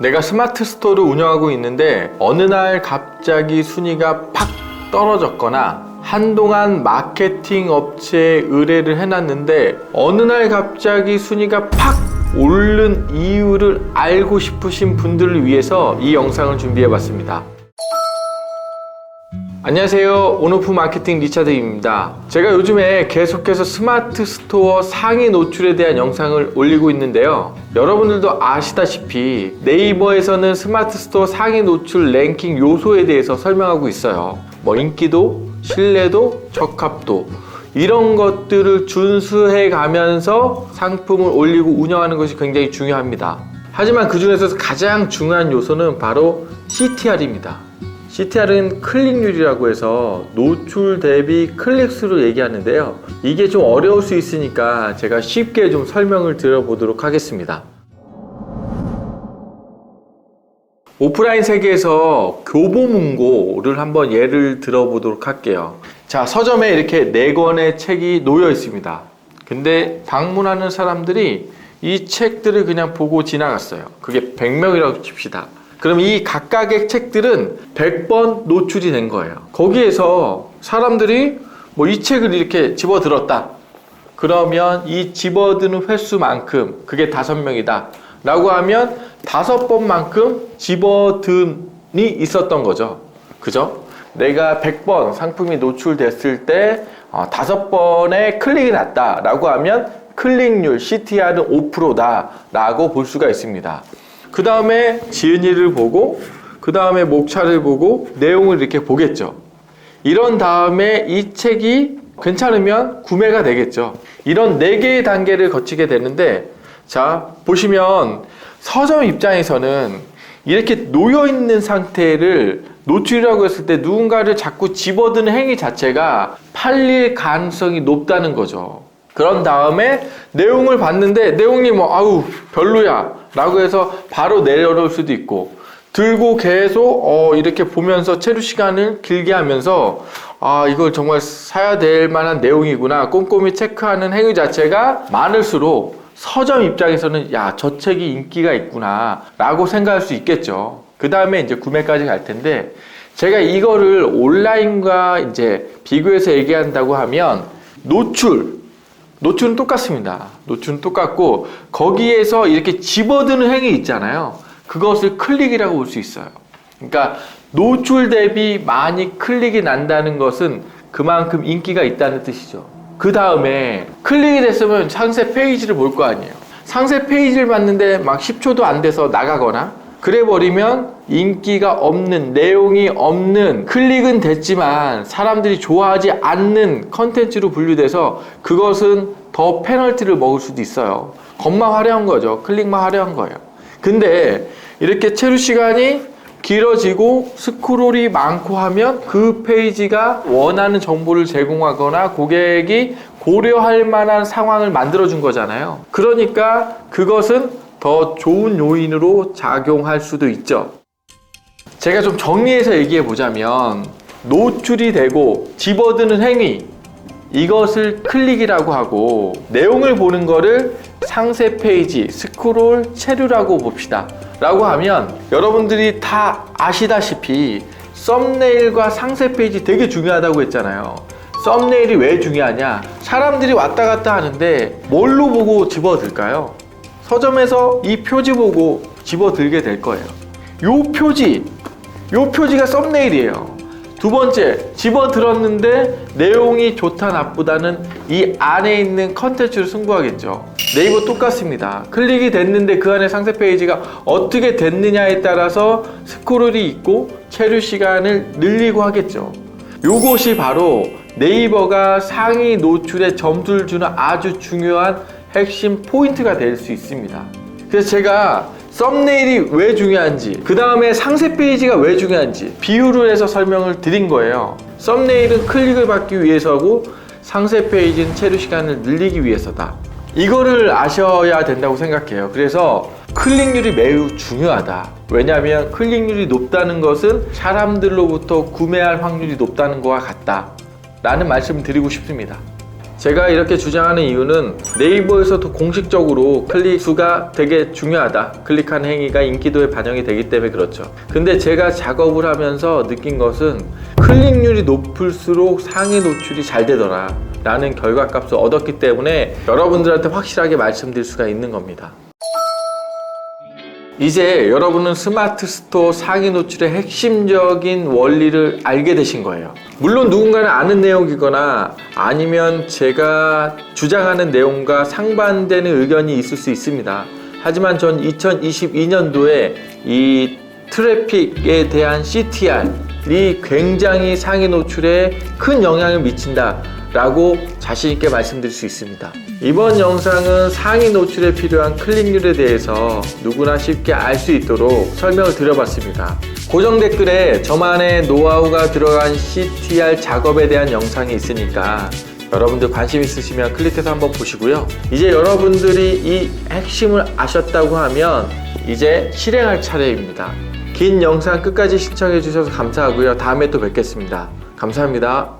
내가 스마트 스토어를 운영하고 있는데 어느 날 갑자기 순위가 팍 떨어졌거나 한동안 마케팅 업체에 의뢰를 해놨는데 어느 날 갑자기 순위가 팍 오른 이유를 알고 싶으신 분들을 위해서 이 영상을 준비해 봤습니다. 안녕하세요. 온오프 마케팅 리차드입니다. 제가 요즘에 계속해서 스마트 스토어 상위 노출에 대한 영상을 올리고 있는데요. 여러분들도 아시다시피 네이버에서는 스마트 스토어 상위 노출 랭킹 요소에 대해서 설명하고 있어요. 뭐 인기도, 신뢰도, 적합도 이런 것들을 준수해 가면서 상품을 올리고 운영하는 것이 굉장히 중요합니다. 하지만 그 중에서 가장 중요한 요소는 바로 CTR입니다. CTR은 클릭률이라고 해서 노출 대비 클릭수를 얘기하는데요. 이게 좀 어려울 수 있으니까 제가 쉽게 좀 설명을 드려보도록 하겠습니다. 오프라인 세계에서 교보문고를 한번 예를 들어보도록 할게요. 자, 서점에 이렇게 네 권의 책이 놓여 있습니다. 근데 방문하는 사람들이 이 책들을 그냥 보고 지나갔어요. 그게 100명이라고 칩시다. 그럼 이 각각의 책들은 100번 노출이 된 거예요. 거기에서 사람들이 뭐 이 책을 이렇게 집어 들었다. 그러면 이 집어드는 횟수만큼 그게 다섯 명이다. 라고 하면 다섯 번만큼 집어든이 있었던 거죠. 그죠? 내가 100번 상품이 노출됐을 때 어, 다섯 번의 클릭이 났다. 라고 하면 클릭률 CTR은 5%다. 라고 볼 수가 있습니다. 그 다음에 지은이를 보고 그 다음에 목차를 보고 내용을 이렇게 보겠죠. 이런 다음에 이 책이 괜찮으면 구매가 되겠죠. 이런 네 개의 단계를 거치게 되는데 자 보시면 서점 입장에서는 이렇게 놓여 있는 상태를 노출이라고 했을 때 누군가를 자꾸 집어드는 행위 자체가 팔릴 가능성이 높다는 거죠. 그런 다음에 내용을 봤는데 내용이 뭐 아우 별로야 라고 해서 바로 내려놓을 수도 있고 들고 계속 어 이렇게 보면서 체류 시간을 길게 하면서 아 이걸 정말 사야 될 만한 내용이구나. 꼼꼼히 체크하는 행위 자체가 많을수록 서점 입장에서는 야 저 책이 인기가 있구나 라고 생각할 수 있겠죠. 그 다음에 이제 구매까지 갈 텐데 제가 이거를 온라인과 이제 비교해서 얘기한다고 하면 노출 노출은 똑같습니다. 노출은 똑같고 거기에서 이렇게 집어드는 행위 있잖아요. 그것을 클릭이라고 볼 수 있어요. 그러니까 노출 대비 많이 클릭이 난다는 것은 그만큼 인기가 있다는 뜻이죠. 그 다음에 클릭이 됐으면 상세 페이지를 볼 거 아니에요. 상세 페이지를 봤는데 막 10초도 안 돼서 나가거나 그래 버리면 인기가 없는 내용이 없는 클릭은 됐지만 사람들이 좋아하지 않는 컨텐츠로 분류돼서 그것은 더 페널티를 먹을 수도 있어요. 겉만 화려한 거죠. 클릭만 화려한 거예요. 근데 이렇게 체류 시간이 길어지고 스크롤이 많고 하면 그 페이지가 원하는 정보를 제공하거나 고객이 고려할 만한 상황을 만들어 준 거잖아요. 그러니까 그것은 더 좋은 요인으로 작용할 수도 있죠. 제가 좀 정리해서 얘기해 보자면 노출이 되고 집어드는 행위 이것을 클릭이라고 하고 내용을 보는 거를 상세 페이지, 스크롤, 체류라고 봅시다. 라고 하면 여러분들이 다 아시다시피 썸네일과 상세 페이지 되게 중요하다고 했잖아요. 썸네일이 왜 중요하냐? 사람들이 왔다 갔다 하는데 뭘로 보고 집어들까요? 서점에서 이 표지 보고 집어들게 될 거예요. 요 표지, 요 표지가 썸네일이에요. 두 번째, 집어들었는데 내용이 좋다 나쁘다는 이 안에 있는 컨텐츠를 승부하겠죠. 네이버 똑같습니다. 클릭이 됐는데 그 안에 상세 페이지가 어떻게 됐느냐에 따라서 스크롤이 있고 체류 시간을 늘리고 하겠죠. 요것이 바로 네이버가 상위 노출에 점수를 주는 아주 중요한 핵심 포인트가 될 수 있습니다. 그래서 제가 썸네일이 왜 중요한지, 그 다음에 상세 페이지가 왜 중요한지 비유를 해서 설명을 드린 거예요. 썸네일은 클릭을 받기 위해서고 상세 페이지는 체류 시간을 늘리기 위해서다. 이거를 아셔야 된다고 생각해요. 그래서 클릭률이 매우 중요하다. 왜냐하면 클릭률이 높다는 것은 사람들로부터 구매할 확률이 높다는 것과 같다. 라는 말씀을 드리고 싶습니다. 제가 이렇게 주장하는 이유는 네이버에서도 공식적으로 클릭 수가 되게 중요하다. 클릭한 행위가 인기도에 반영이 되기 때문에 그렇죠. 근데 제가 작업을 하면서 느낀 것은 클릭률이 높을수록 상위 노출이 잘 되더라. 라는 결과값을 얻었기 때문에 여러분들한테 확실하게 말씀드릴 수가 있는 겁니다. 이제 여러분은 스마트 스토어 상위 노출의 핵심적인 원리를 알게 되신 거예요. 물론 누군가는 아는 내용이거나 아니면 제가 주장하는 내용과 상반되는 의견이 있을 수 있습니다. 하지만 전 2022년도에 이 트래픽에 대한 CTR이 굉장히 상위 노출에 큰 영향을 미친다. 라고 자신있게 말씀드릴 수 있습니다. 이번 영상은 상위 노출에 필요한 클릭률에 대해서 누구나 쉽게 알 수 있도록 설명을 드려봤습니다. 고정 댓글에 저만의 노하우가 들어간 CTR 작업에 대한 영상이 있으니까 여러분들 관심 있으시면 클릭해서 한번 보시고요. 이제 여러분들이 이 핵심을 아셨다고 하면 이제 실행할 차례입니다. 긴 영상 끝까지 시청해 주셔서 감사하고요. 다음에 또 뵙겠습니다. 감사합니다.